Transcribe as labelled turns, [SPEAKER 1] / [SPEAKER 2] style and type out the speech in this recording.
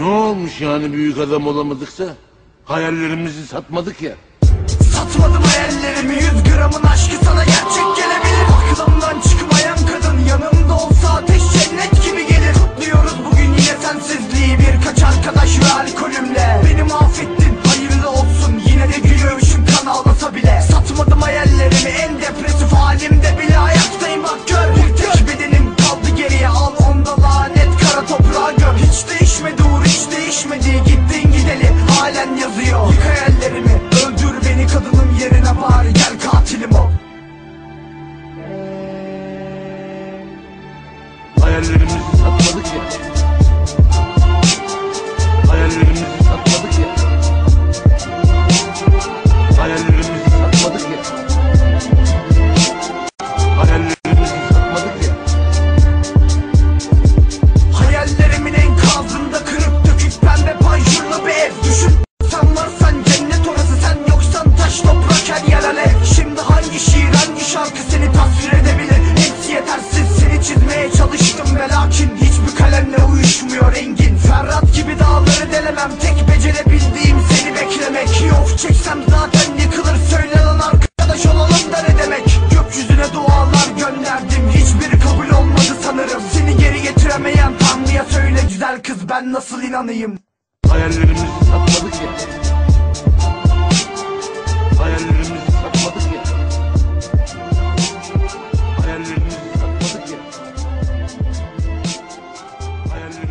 [SPEAKER 1] Ne olmuş yani büyük adam olamadıksa? Hayallerimizi satmadık ya.
[SPEAKER 2] Satmadım hayallerimi yüz gram.
[SPEAKER 1] hayallerimizi satmadık ya.
[SPEAKER 2] kalemle uyuşmuyor rengin. Ferhat gibi dağları delemem. Tek becerebildiğim seni beklemek. Yok çeksem zaten yıkılır. Söyle lan arkadaş olalım da ne demek? Gökyüzüne dualar gönderdim. Hiçbiri kabul olmadı sanırım. Seni geri getiremeyen Tanrı'ya söyle güzel kız ben nasıl inanayım?
[SPEAKER 1] Hayallerimizi satın